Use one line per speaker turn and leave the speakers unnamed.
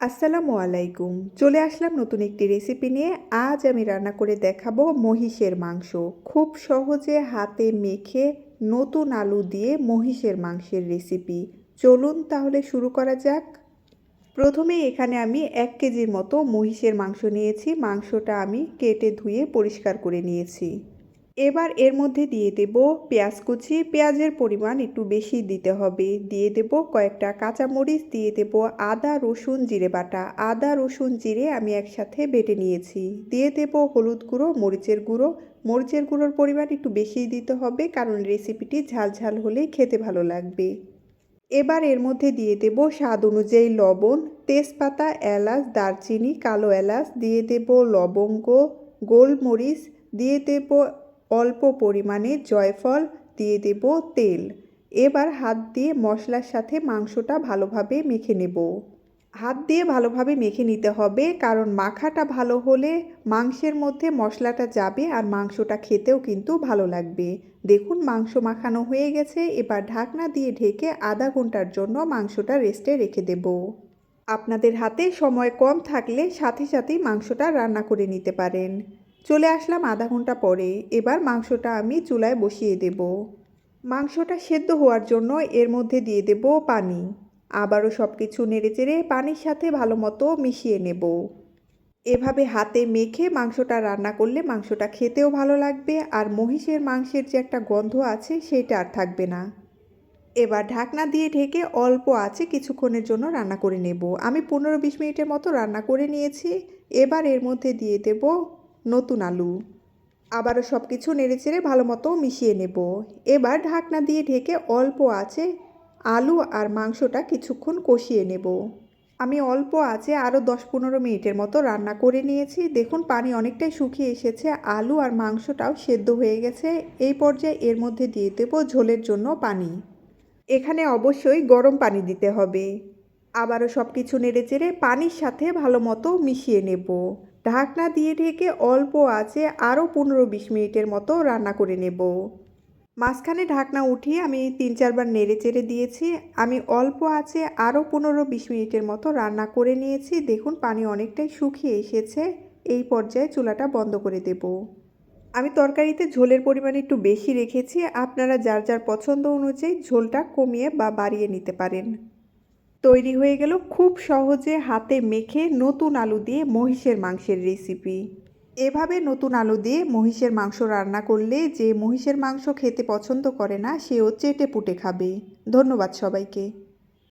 আসসালামু আলাইকুম। চলে আসলাম নতুন একটি রেসিপি নিয়ে। আজ আমি রান্না করে দেখাবো মহিষের মাংস। খুব সহজে হাতে মেখে নতুন আলু দিয়ে মহিষের মাংসের রেসিপি চলুন তাহলে শুরু করা যাক। প্রথমে এখানে আমি এক কেজির মতো মহিষের মাংস নিয়েছি। মাংসটা আমি কেটে ধুয়ে পরিষ্কার করে নিয়েছি। এবার এর মধ্যে দিয়ে দেব পেঁয়াজ কুচি। পেঁয়াজের পরিমাণ একটু বেশি দিতে হবে। দিয়ে দেব কয়েকটা কাঁচামরিচ, দিয়ে দেব আদা, রসুন, জিরে বাটা। আদা, রসুন, জিরে আমি একসাথে বেটে নিয়েছি। দিয়ে দেব হলুদ গুঁড়ো, মরিচের গুঁড়ো। মরিচের গুঁড়োর পরিমাণ একটু বেশিই দিতে হবে কারণ রেসিপিটি ঝাল ঝাল হলেই খেতে ভালো লাগবে। এবার এর মধ্যে দিয়ে দেব স্বাদ অনুযায়ী লবণ, তেজপাতা, এলাচ, দারচিনি, কালো এলাচ। দিয়ে দেব লবঙ্গ, গোলমরিচ। দিয়ে দেব অল্প পরিমাণে জয়ফল দিয়ে দেব তেল। এবার হাত দিয়ে মশলার সাথে মাংসটা ভালোভাবে মেখে নেব। হাত দিয়ে ভালোভাবে মেখে নিতে হবে, কারণ মাখাটা ভালো হলে মাংসের মধ্যে মশলাটা যাবে আর মাংসটা খেতেও কিন্তু ভালো লাগবে। দেখুন, মাংস মাখানো হয়ে গেছে। এবার ঢাকনা দিয়ে ঢেকে আধা ঘণ্টার জন্য মাংসটা রেস্টে রেখে দেব। আপনাদের হাতে সময় কম থাকলে সাথে সাথেই মাংসটা রান্না করে নিতে পারেন। চলে আসলাম আধা ঘণ্টা পরে। এবার মাংসটা আমি চুলায় বসিয়ে দেব। মাংসটা সেদ্ধ হওয়ার জন্য এর মধ্যে দিয়ে দেব পানি। আবারও সব কিছু নেড়েচেড়ে পানির সাথে ভালো মতো মিশিয়ে নেব। এভাবে হাতে মেখে মাংসটা রান্না করলে মাংসটা খেতেও ভালো লাগবে আর মহিষের মাংসের যে একটা গন্ধ আছে সেটা আর থাকবে না। এবার ঢাকনা দিয়ে ঢেকে অল্প আছে কিছুক্ষণের জন্য রান্না করে নেব। আমি পনেরো বিশ মিনিটের মতো রান্না করে নিয়েছি। এবার এর মধ্যে দিয়ে দেব নতুন আলু। আবারও সব কিছু নেড়েচেড়ে ভালো মতো মিশিয়ে নেব। এবার ঢাকনা দিয়ে ঢেকে অল্প আছে আলু আর মাংসটা কিছুক্ষণ কষিয়ে নেব। আমি অল্প আছে আরও দশ পনেরো মিনিটের মতো রান্না করে নিয়েছি। দেখুন, পানি অনেকটাই শুকিয়ে এসেছে। আলু আর মাংসটাও সেদ্ধ হয়ে গেছে। এই পর্যায়ে এর মধ্যে দিয়ে দেব ঝোলের জন্য পানি। এখানে অবশ্যই গরম পানি দিতে হবে। আবারও সব কিছু নেড়ে নেড়েচেড়ে পানির সাথে ভালো মতো মিশিয়ে নেব। ঢাকনা দিয়ে ঢেকে অল্প আছে আরও পনেরো বিশ মিনিটের মতো রান্না করে নেব। মাঝখানে ঢাকনা উঠিয়ে আমি তিন চারবার নেড়ে চেড়ে দিয়েছি। আমি অল্প আছে আরও পনেরো বিশ মিনিটের মতো রান্না করে নিয়েছি। দেখুন পানি অনেকটাই শুকিয়ে এসেছে। এই পর্যায়ে চুলাটা বন্ধ করে দেব। আমি তরকারিতে ঝোলের পরিমাণ একটু বেশি রেখেছি। আপনারা যার যার পছন্দ অনুযায়ী ঝোলটা কমিয়ে বা বাড়িয়ে নিতে পারেন। তৈরি হয়ে গেল খুব সহজে হাতে মেখে নতুন আলু দিয়ে মহিষের মাংসের রেসিপি এভাবে নতুন আলু দিয়ে মহিষের মাংস রান্না করলে যে মহিষের মাংস খেতে পছন্দ করে না, সেও চেটে পুটে খাবে। ধন্যবাদ সবাইকে।